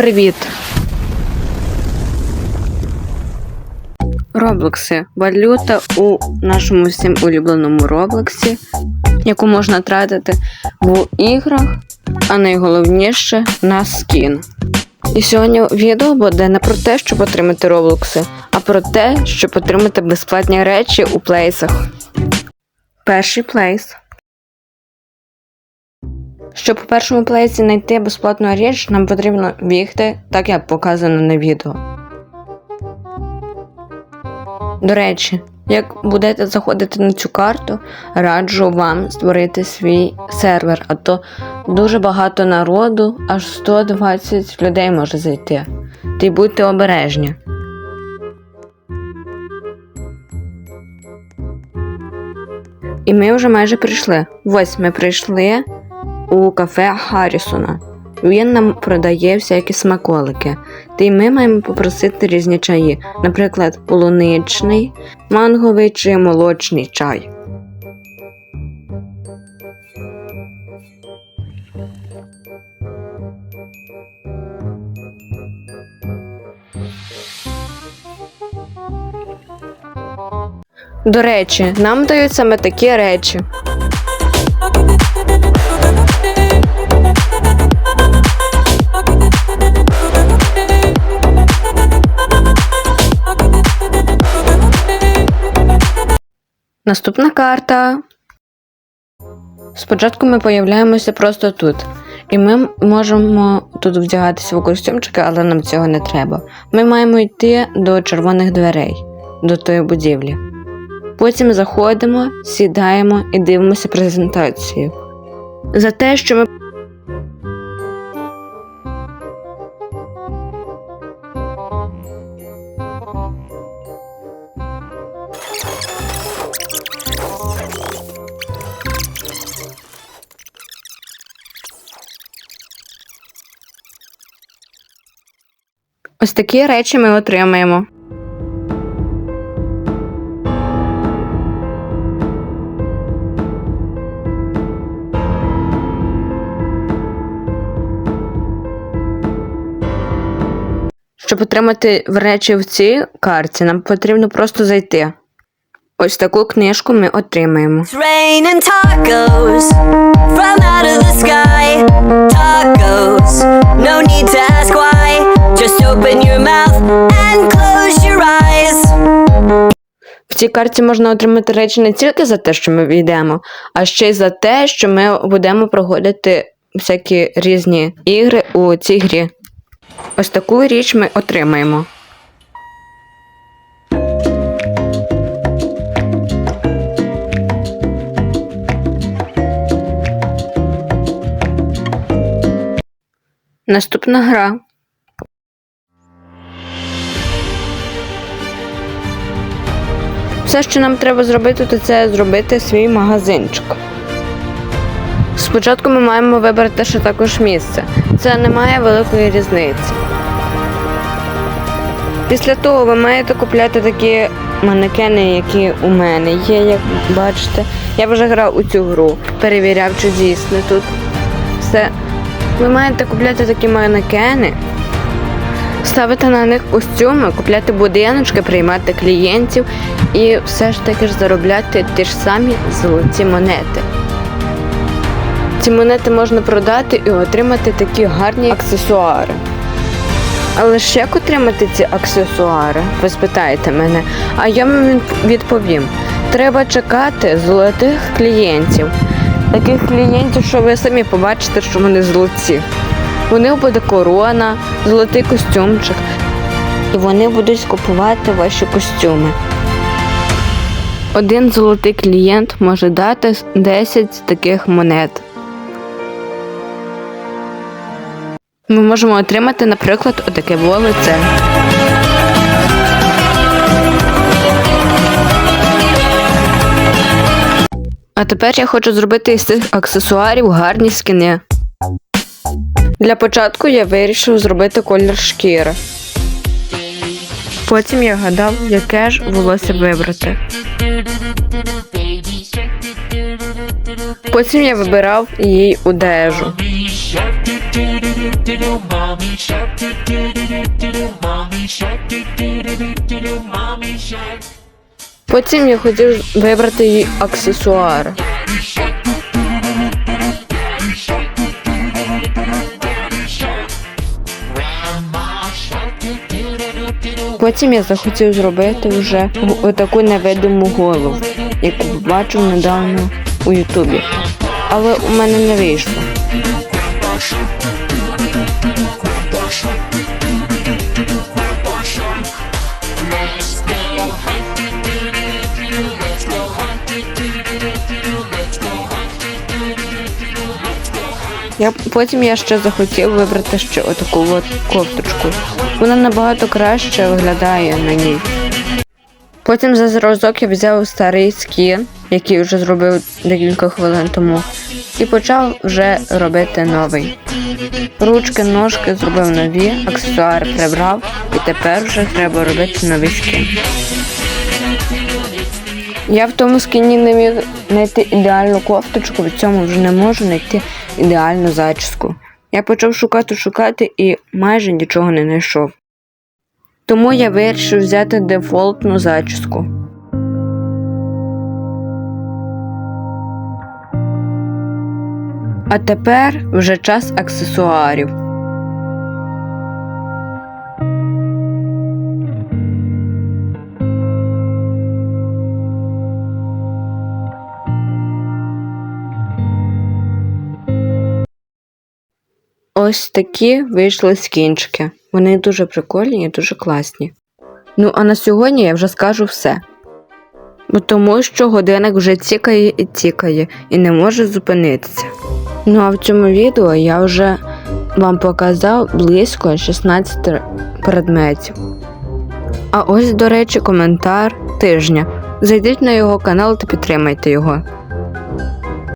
Привіт. Роблокси. Валюта у нашому всім улюбленому Роблоксі, яку можна тратити в іграх, а найголовніше на скін. І сьогодні відео буде не про те, щоб отримати роблокси, а про те, щоб отримати безплатні речі у плейсах. Перший плейс. Щоб у першому плейсі знайти безплатну річ, нам потрібно бігти, так як показано на відео. До речі, як будете заходити на цю карту, раджу вам створити свій сервер, а то дуже багато народу, аж 120 людей може зайти. Й будьте обережні. І ми вже майже прийшли. Ось ми прийшли у кафе Харрісона. Він нам продає всякі смаколики. Та й ми маємо попросити різні чаї, наприклад, полуничний, манговий чи молочний чай. До речі, нам дають саме такі речі. Наступна карта. Спочатку ми появляємося просто тут. І ми можемо тут вдягатися в костюмчики, але нам цього не треба. Ми маємо йти до червоних дверей, до тої будівлі. Потім заходимо, сідаємо і дивимося презентацію. За те, що ми ось такі речі ми отримаємо. Щоб отримати речі в цій карті, нам потрібно просто зайти. Ось таку книжку ми отримаємо. It's цій карті можна отримати речі не тільки за те, що ми війдемо, а ще й за те, що ми будемо проходити всякі різні ігри у цій грі. Ось таку річ ми отримаємо. Наступна гра. Все, що нам треба зробити, то це зробити свій магазинчик. Спочатку ми маємо вибрати ще також місце. Це не має великої різниці. Після того ви маєте купляти такі манекени, які у мене є, як бачите. Я вже грав у цю гру, перевіряв, чи дійсно тут все. Ви маєте купляти такі манекени, ставити на них костюми, купляти будиночки, приймати клієнтів і все ж таки ж заробляти ті ж самі золоті монети. Ці монети можна продати і отримати такі гарні аксесуари. Але ж як отримати ці аксесуари? Ви спитаєте мене, а я вам відповім: треба чекати золотих клієнтів. Таких клієнтів, що ви самі побачите, що вони золоті. У них буде корона, золотий костюмчик, і вони будуть купувати ваші костюми. Один золотий клієнт може дати 10 таких монет. Ми можемо отримати, наприклад, отаке лице. А тепер я хочу зробити із цих аксесуарів гарні скини. Для початку я вирішив зробити колір шкіри. Потім я гадав, яке ж волосся вибрати. Потім я вибирав її одежу. Потім я хотів вибрати її аксесуари. Потім я захотів зробити вже отаку невидиму голову, яку бачив недавно у Ютубі. Але у мене не вийшло. Я потім я ще захотів вибрати ще отаку от кофточку. Вона набагато краще виглядає на ній. Потім за зразок я взяв старий скін, який вже зробив декілька хвилин тому, і почав вже робити новий. Ручки, ножки зробив нові, аксесуари прибрав, і тепер вже треба робити новий скін. Я в тому скіні не міг знайти ідеальну кофточку, в цьому вже не можу знайти ідеальну зачіску. Я почав шукати, шукати і майже нічого не знайшов. Тому я вирішив взяти дефолтну зачіску. А тепер вже час аксесуарів. Ось такі вийшли скінчики. Вони дуже прикольні і дуже класні. Ну, а на сьогодні я вже скажу все. Тому що годинник вже тікає і тікає, і не може зупинитися. Ну а в цьому відео я вже вам показав близько 16 предметів. А ось, до речі, коментар тижня. Зайдіть на його канал та підтримайте його.